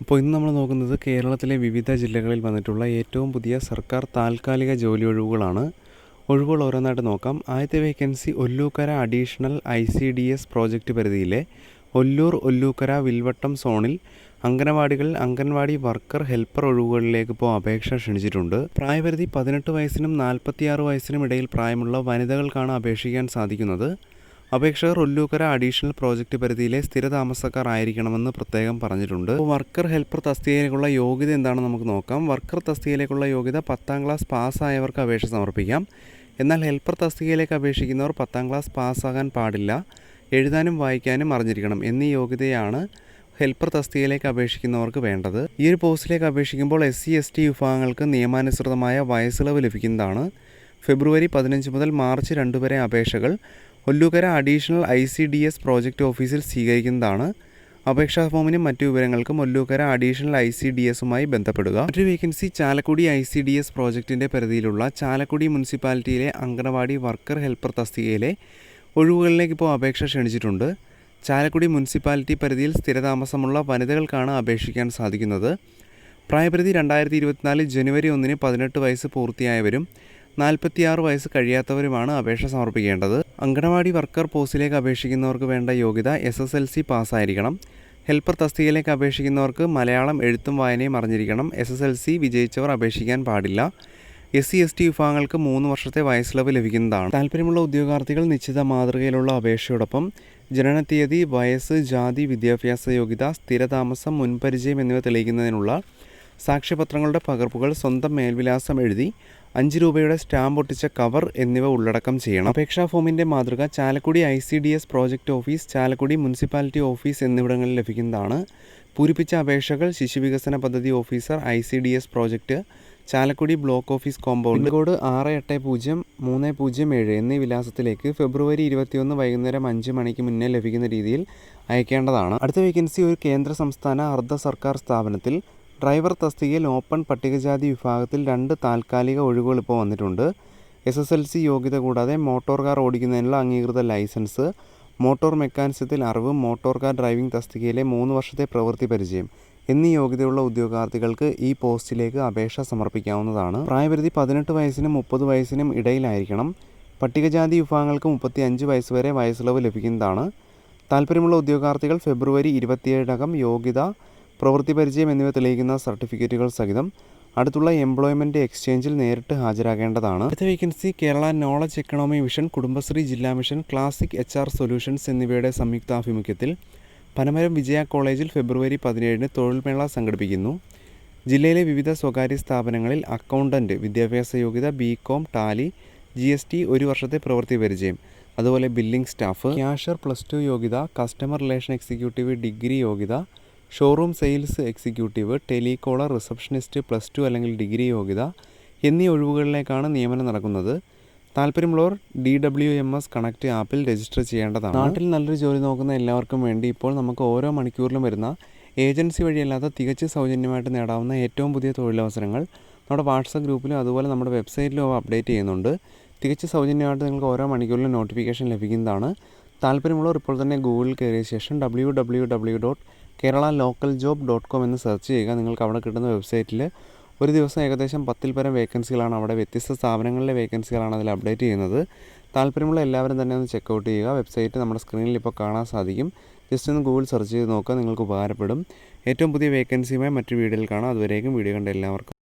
അപ്പോൾ ഇന്ന് നമ്മൾ നോക്കുന്നത് കേരളത്തിലെ വിവിധ ജില്ലകളിൽ വന്നിട്ടുള്ള ഏറ്റവും പുതിയ സർക്കാർ താൽക്കാലിക ജോലി ഒഴിവുകളാണ്. ഒഴിവുകൾ ഓരോന്നായിട്ട് നോക്കാം. ആദ്യത്തെ vacancy Ollukkara additional I C D S project പരിധിയിലെ ഒല്ലൂർ ഒല്ലൂക്കര വിൽവട്ടം സോണിൽ അംഗനവാടികൾ അംഗൻവാടി വർക്കർ ഹെൽപ്പർ ഒഴിവുകളിലേക്ക് ഇപ്പോൾ അപേക്ഷ ക്ഷണിച്ചിട്ടുണ്ട്. പ്രായപരിധി പതിനെട്ട് വയസ്സിനും നാൽപ്പത്തിയാറ് വയസ്സിനും ഇടയിൽ പ്രായമുള്ള വനിതകൾക്കാണ് അപേക്ഷിക്കാൻ സാധിക്കുന്നത്. അപേക്ഷകർ ഒല്ലൂക്കര അഡീഷണൽ പ്രോജക്റ്റ് പരിധിയിലെ സ്ഥിരതാമസക്കാർ ആയിരിക്കണമെന്ന് പ്രത്യേകം പറഞ്ഞിട്ടുണ്ട്. വർക്കർ ഹെൽപ്പർ തസ്തികയിലേക്കുള്ള യോഗ്യത എന്താണെന്ന് നമുക്ക് നോക്കാം. വർക്കർ തസ്തികയിലേക്കുള്ള യോഗ്യത പത്താം ക്ലാസ് പാസ്സായവർക്ക് അപേക്ഷ സമർപ്പിക്കാം. എന്നാൽ ഹെൽപ്പർ തസ്തികയിലേക്ക് അപേക്ഷിക്കുന്നവർ പത്താം ക്ലാസ് പാസ്സാകാൻ പാടില്ല. എഴുതാനും വായിക്കാനും അറിഞ്ഞിരിക്കണം. എന്നീ യോഗ്യതയാണ് ഹെൽപ്പർ തസ്തികയിലേക്ക് അപേക്ഷിക്കുന്നവർക്ക് വേണ്ടത്. ഈ ഒരു പോസ്റ്റിലേക്ക് അപേക്ഷിക്കുമ്പോൾ എസ് സി എസ് ടി വിഭാഗങ്ങൾക്ക് നിയമാനുസൃതമായ വയസ്സിളവ് ലഭിക്കുന്നതാണ്. ഫെബ്രുവരി പതിനഞ്ച് മുതൽ മാർച്ച് രണ്ട് വരെ അപേക്ഷകൾ Ollukkara additional I C D S project ഓഫീസിൽ സ്വീകരിക്കുന്നതാണ്. അപേക്ഷാ ഫോമിനും മറ്റു വിവരങ്ങൾക്കും Ollukkara additional I C D എസുമായി ബന്ധപ്പെടുക. മറ്റൊരു vacancy Chalakudy I C D S പ്രോജക്റ്റിന്റെ പരിധിയിലുള്ള ചാലക്കുടി മുനിസിപ്പാലിറ്റിയിലെ അങ്കണവാടി വർക്കർ ഹെൽപ്പർ തസ്തികയിലെ ഒഴിവുകളിലേക്ക് ഇപ്പോൾ അപേക്ഷ ക്ഷണിച്ചിട്ടുണ്ട്. ചാലക്കുടി മുനിസിപ്പാലിറ്റി പരിധിയിൽ സ്ഥിരതാമസമുള്ള വനിതകൾക്കാണ് അപേക്ഷിക്കാൻ സാധിക്കുന്നത്. പ്രായപരിധി രണ്ടായിരത്തി ഇരുപത്തിനാല് ജനുവരി ഒന്നിന് പതിനെട്ട് വയസ്സ് പൂർത്തിയായവരും നാൽപ്പത്തിയാറ് വയസ്സ് കഴിയാത്തവരുമാണ് അപേക്ഷ സമർപ്പിക്കേണ്ടത്. അങ്കണവാടി വർക്കർ പോസ്റ്റിലേക്ക് അപേക്ഷിക്കുന്നവർക്ക് വേണ്ട യോഗ്യത എസ് എസ് എൽ സി പാസ്സായിരിക്കണം. ഹെൽപ്പർ തസ്തികയിലേക്ക് അപേക്ഷിക്കുന്നവർക്ക് മലയാളം എഴുത്തും വായനയും അറിഞ്ഞിരിക്കണം. എസ് എസ് എൽ സി വിജയിച്ചവർ അപേക്ഷിക്കാൻ പാടില്ല. എസ് സി എസ് ടി വിഭാഗങ്ങൾക്ക് മൂന്ന് വർഷത്തെ വയസ്സിളവ് ലഭിക്കുന്നതാണ്. താല്പര്യമുള്ള ഉദ്യോഗാർത്ഥികൾ നിശ്ചിത മാതൃകയിലുള്ള അപേക്ഷയോടൊപ്പം ജനനത്തീയതി വയസ്സ് ജാതി വിദ്യാഭ്യാസ യോഗ്യത സ്ഥിരതാമസം മുൻപരിചയം എന്നിവ തെളിയിക്കുന്നതിനുള്ള സാക്ഷ്യപത്രങ്ങളുടെ പകർപ്പുകൾ സ്വന്തം മേൽവിലാസം എഴുതി അഞ്ച് രൂപയുടെ സ്റ്റാമ്പ് ഒട്ടിച്ച കവർ എന്നിവ ഉള്ളടക്കം ചെയ്യണം. അപേക്ഷാ ഫോമിന്റെ മാതൃക Chalakudy I C D S project office Chalakudy municipality office എന്നിവിടങ്ങളിൽ ലഭിക്കുന്നതാണ്. പൂരിപ്പിച്ച അപേക്ഷകൾ ശിശുവികസന പദ്ധതി officer I C D S project Chalakudy block office compound. Code ആറ് എട്ട് പൂജ്യം മൂന്ന് പൂജ്യം ഏഴ് എന്നീ വിലാസത്തിലേക്ക് ഫെബ്രുവരി ഇരുപത്തിയൊന്ന് വൈകുന്നേരം അഞ്ച് മണിക്ക് മുന്നേ ലഭിക്കുന്ന രീതിയിൽ അയക്കേണ്ടതാണ്. അടുത്ത വേക്കൻസി ഒരു കേന്ദ്ര സംസ്ഥാന അർദ്ധ സർക്കാർ സ്ഥാപനത്തിൽ ഡ്രൈവർ തസ്തികയിൽ ഓപ്പൺ പട്ടികജാതി വിഭാഗത്തിൽ രണ്ട് താൽക്കാലിക ഒഴിവുകൾ ഇപ്പോൾ വന്നിട്ടുണ്ട്. എസ് എസ് എൽ സി യോഗ്യത കൂടാതെ മോട്ടോർ കാർ ഓടിക്കുന്നതിനുള്ള അംഗീകൃത ലൈസൻസ് മോട്ടോർ മെക്കാനിസത്തിൽ അറിവ് മോട്ടോർ കാർ ഡ്രൈവിംഗ് തസ്തികയിലെ മൂന്ന് വർഷത്തെ പ്രവൃത്തി പരിചയം എന്നീ യോഗ്യതയുള്ള ഉദ്യോഗാർത്ഥികൾക്ക് ഈ പോസ്റ്റിലേക്ക് അപേക്ഷ സമർപ്പിക്കാവുന്നതാണ്. പ്രായപരിധി പതിനെട്ട് വയസ്സിനും മുപ്പത് വയസ്സിനും ഇടയിലായിരിക്കണം. പട്ടികജാതി വിഭാഗങ്ങൾക്ക് മുപ്പത്തി അഞ്ച് വയസ്സ് വരെ വയസ്സിളവ് ലഭിക്കുന്നതാണ്. താല്പര്യമുള്ള ഉദ്യോഗാർത്ഥികൾ ഫെബ്രുവരി ഇരുപത്തിയേഴിനകം യോഗ്യത പ്രവൃത്തി പരിചയം എന്നിവ തെളിയിക്കുന്ന സർട്ടിഫിക്കറ്റുകൾ സഹിതം അടുത്തുള്ള എംപ്ലോയ്മെന്റ് എക്സ്ചേഞ്ചിൽ നേരിട്ട് ഹാജരാകേണ്ടതാണ്. അടുത്ത vacancy Kerala knowledge economy mission Kudumbashree ജില്ലാ mission classic H R solutions എന്നിവയുടെ സംയുക്താഭിമുഖ്യത്തിൽ പനമരം വിജയ കോളേജിൽ ഫെബ്രുവരി പതിനേഴിന് തൊഴിൽമേള സംഘടിപ്പിക്കുന്നു. ജില്ലയിലെ വിവിധ സ്വകാര്യ സ്ഥാപനങ്ങളിൽ അക്കൗണ്ടന്റ് വിദ്യാഭ്യാസ യോഗ്യത B com tally G S T ഒരു വർഷത്തെ പ്രവൃത്തി പരിചയം. അതുപോലെ billing staff cashier plus two യോഗ്യത കസ്റ്റമർ റിലേഷൻ എക്സിക്യൂട്ടീവ് ഡിഗ്രി യോഗ്യത showroom sales executive telecaller receptionist plus two അല്ലെങ്കിൽ ഡിഗ്രി യോഗ്യത എന്നീ ഒഴിവുകളിലേക്കാണ് നിയമനം നടക്കുന്നത്. താല്പര്യമുള്ളവർ D W M S connect ആപ്പിൽ രജിസ്റ്റർ ചെയ്യേണ്ടതാണ്. നാട്ടിൽ നല്ലൊരു ജോലി നോക്കുന്ന എല്ലാവർക്കും വേണ്ടി ഇപ്പോൾ നമുക്ക് ഓരോ മണിക്കൂറിലും വരുന്ന ഏജൻസി വഴിയല്ലാത്ത തികച്ച് സൗജന്യമായിട്ട് നേടാവുന്ന ഏറ്റവും പുതിയ തൊഴിലവസരങ്ങൾ നമ്മുടെ വാട്സപ്പ് ഗ്രൂപ്പിലും അതുപോലെ നമ്മുടെ വെബ്സൈറ്റിലും അപ്ഡേറ്റ് ചെയ്യുന്നുണ്ട്. തികച്ച് സൗജന്യമായിട്ട് നിങ്ങൾക്ക് ഓരോ മണിക്കൂറിലും നോട്ടിഫിക്കേഷൻ ലഭിക്കുന്നതാണ്. താല്പര്യമുള്ളവർ ഇപ്പോൾ തന്നെ ഗൂഗിളിൽ കയറിയ ശേഷം W W W dot Kerala local job dot com എന്ന് സെർച്ച് ചെയ്യുക. നിങ്ങൾക്ക് അവിടെ കിട്ടുന്ന വെബ്സൈറ്റിൽ ഒരു ദിവസം ഏകദേശം പത്തിൽ പരം വേക്കൻസികളാണ് അവിടെ വ്യത്യസ്ത സ്ഥാപനങ്ങളിലെ വേക്കൻസികളാണ് അതിൽ അപ്ഡേറ്റ് ചെയ്യുന്നത്. താല്പര്യമുള്ള എല്ലാവരും തന്നെ ഒന്ന് ചെക്കൗട്ട് ചെയ്യുക. വെബ്സൈറ്റ് നമ്മുടെ സ്ക്രീനിൽ ഇപ്പോൾ കാണാൻ സാധിക്കും. ജസ്റ്റ് ഒന്ന് ഗൂഗിൾ സെർച്ച് ചെയ്ത് നോക്കുക നിങ്ങൾക്ക് ഉപകാരപ്പെടും. ഏറ്റവും പുതിയ വേക്കൻസിയുമായി മറ്റു വീഡിയോയിൽ കാണാം. അതുവരേക്കും വീഡിയോ കണ്ട എല്ലാവർക്കും